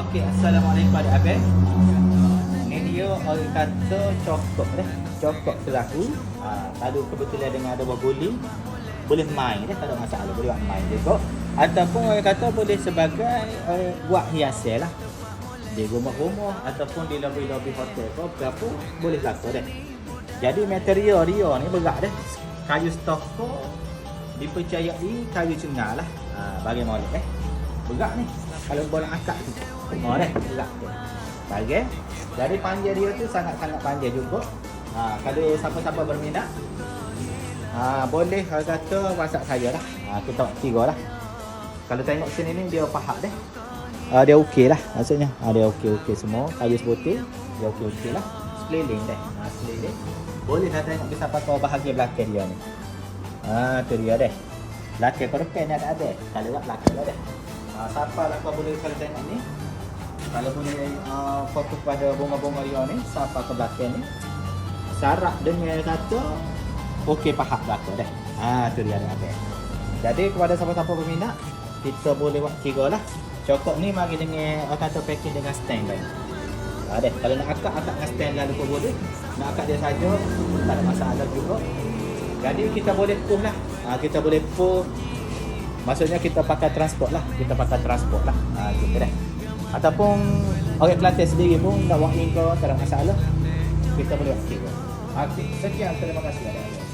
Okey, Assalamualaikum pada Abel. Ini dia orang kata cokok dah. Cokok pelaku. Ha, kalau kebetulan dengan ada guling, boleh main dah, tak ada masalah. Boleh buat main juga. Ataupun orang kata boleh sebagai uh, buat hiasan lah. Di rumah-rumah ataupun di lobi-lobi hotel ke berapa boleh laku dah. Jadi material dia ni berat dah. Kayu stoko dipercayai kayu cengar lah. Ha, bagi molek eh. Berat ni. Kalau bola akak tu. Oh dah, berat tu. Bagi. Jadi panjang dia tu sangat-sangat panjang juga. Ha, kalau siapa-siapa berminat ha, boleh orang kata WhatsApp saya lah. Ha, kita buat kira lah. Kalau tengok sini ni dia pahat dah. Uh, dia okey lah maksudnya. Ha, dia okey-okey semua. Kayu sebutir. Dia okey-okey lah. Sekeliling dah. Ha, sekeliling. Boleh lah tengok kita pakai bahagian belakang dia ni. Ha, tu dia dah. Belakang depan ni ada ada. Kalau tak belakang ada. Ha, siapa lah kau boleh kalau tengok ni. Kalau boleh uh, fokus pada bunga-bunga dia ni. Siapa ke belakang ni. Syarat dengan kata okey pahak belakang dah. Ha, tu dia ada. Jadi kepada siapa-siapa berminat, kita boleh buat kira lah. Cokok ni mari dengan orang kata packing dengan stand baik. Ada. Kalau nak akak, akak dengan stand lalu pun boleh. Nak akak dia saja, tak ada masalah juga. Jadi kita boleh push lah. Ha, kita boleh push. Maksudnya kita pakai transport lah. Kita pakai transport lah. Ha, gitu dah. Ataupun orang Kelantan sendiri pun nak walk in ke, tak ada masalah. Kita boleh walk in. Okay. Sekian, terima kasih.